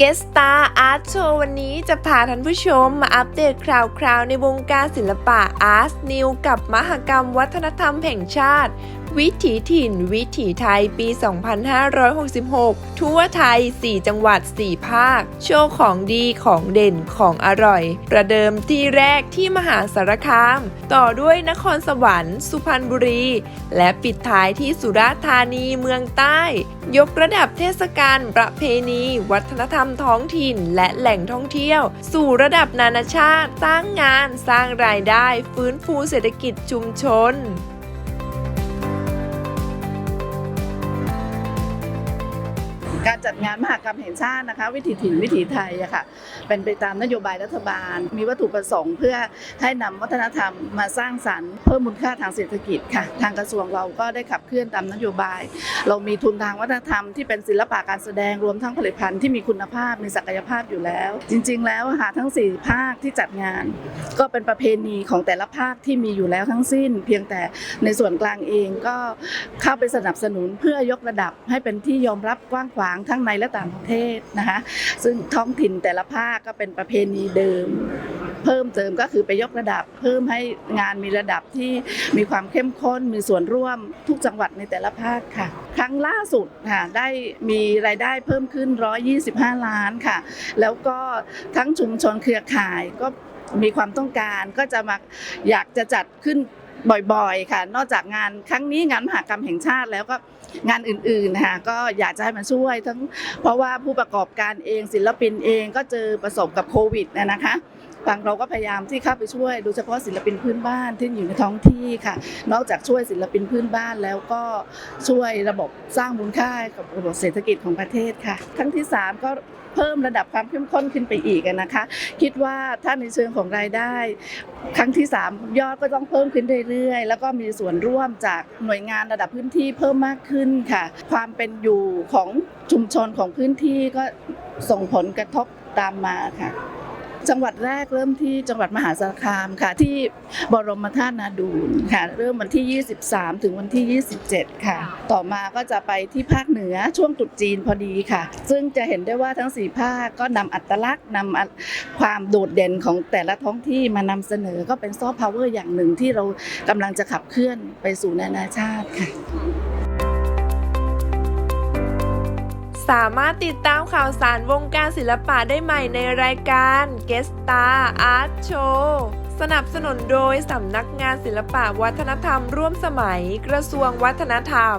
เกสตาอาร์ตโชว์วันนี้จะพาท่านผู้ชมมาอัปเดตข่าวคราวในวงการศิลปะอาร์ตนิวกับมหกรรมวัฒนธรรมแห่งชาติ วิถีถิ่น วิถีไทยปี 2566 ทั่วไทย 4 จังหวัด 4 ภาค โชว์ของดีของเด่นของอร่อย ประเดิมที่แรกที่มหาสารคาม ต่อด้วยนครสวรรค์ สุพรรณบุรี และปิดท้ายที่สุราษฎร์ธานีเมืองใต้ ยกระดับเทศกาลประเพณี วัฒนธรรมท้องถิ่น และแหล่งท่องเที่ยว สู่ระดับนานาชาติ สร้างงาน สร้างรายได้ ฟื้นฟูเศรษฐกิจชุมชน การจัดงานมหกรรมแห่งชาตินะคะ วิถีถิ่นวิถีไทยอะค่ะเป็นไปตามนโยบายรัฐบาล มีวัตถุประสงค์ เพื่อให้นำวัฒนธรรมมาสร้างสรรค์เพิ่มมูลค่าทางเศรษฐกิจค่ะ ทางกระทรวงเราก็ได้ขับเคลื่อนตามนโยบาย เรามีทุนทางวัฒนธรรมที่เป็นศิลปะการแสดงรวมทั้งผลิตภัณฑ์ที่มีคุณภาพมีศักยภาพอยู่แล้ว จริง ๆ แล้วอะค่ะทั้ง 4 ภาคที่จัดงาน ก็เป็นประเพณีของแต่ละภาคที่มีอยู่แล้วทั้งสิ้น เพียงแต่ในส่วนกลางเองก็เข้าไปสนับสนุนเพื่อยกระดับให้เป็นที่ยอมรับกว้างขวางทั้งในและต่างประเทศนะคะซึ่งท้องถิ่นแต่ละภาคก็เป็นประเพณีเดิม เพิ่มเติมก็คือไปยกระดับ เพิ่มให้งานมีระดับที่มีความเข้มข้นมีส่วนร่วมทุกจังหวัดในแต่ละภาคค่ะ ครั้งล่าสุดค่ะได้มีรายได้เพิ่มขึ้น 125 ล้านค่ะ แล้วก็ทั้งชุมชนเครือข่ายก็มีความต้องการก็จะมาอยากจะจัดขึ้น บ่อยๆ ค่ะ นอกจากงานครั้งนี้งานมหกรรมแห่งชาติแล้วก็งานอื่นๆนะคะก็อยากจะให้มาช่วยทั้งเพราะว่าผู้ประกอบการเองศิลปินเองก็เจอประสบกับโควิดนะนะคะทางเราก็พยายามที่เข้าไปช่วยโดยเฉพาะศิลปินพื้นบ้านที่อยู่ในท้องที่ค่ะ นอกจากช่วยศิลปินพื้นบ้านแล้วก็ช่วยระบบสร้างมูลค่ากับระบบเศรษฐกิจของประเทศค่ะ ครั้งที่สามก็ เพิ่มระดับความเข้มข้นขึ้นไปอีกนะคะ คิดว่าถ้าในเชิงของรายได้ ครั้งที่ 3 ยอดก็ต้องเพิ่มขึ้นเรื่อยๆ แล้วก็มีส่วนร่วมจากหน่วยงานระดับพื้นที่เพิ่มมากขึ้นค่ะ ความเป็นอยู่ของชุมชนของพื้นที่ก็ส่งผลกระทบตามมาค่ะ จังหวัดแรกเริ่มที่จังหวัดมหาสารคามค่ะ ที่บรมธาตุนาดูนค่ะ เริ่มวันที่ 23 ถึงวันที่ 27 ค่ะ ต่อมาก็จะไปที่ภาคเหนือช่วงตรุษจีนพอดีค่ะ ซึ่งจะเห็นได้ว่าทั้ง 4 ภาคก็นำอัตลักษณ์นำอัตความโดดเด่นของแต่ละท้องที่มานำเสนอก็เป็นซอฟต์พาวเวอร์อย่างหนึ่งที่เรากำลังจะขับเคลื่อนไปสู่นานาชาติค่ะ สามารถติดตามข่าวสารวงการศิลปะได้ใหม่ในรายการ Guest Star Art Show สนับสนุนโดยสำนักงานศิลปะวัฒนธรรมร่วมสมัยกระทรวงวัฒนธรรม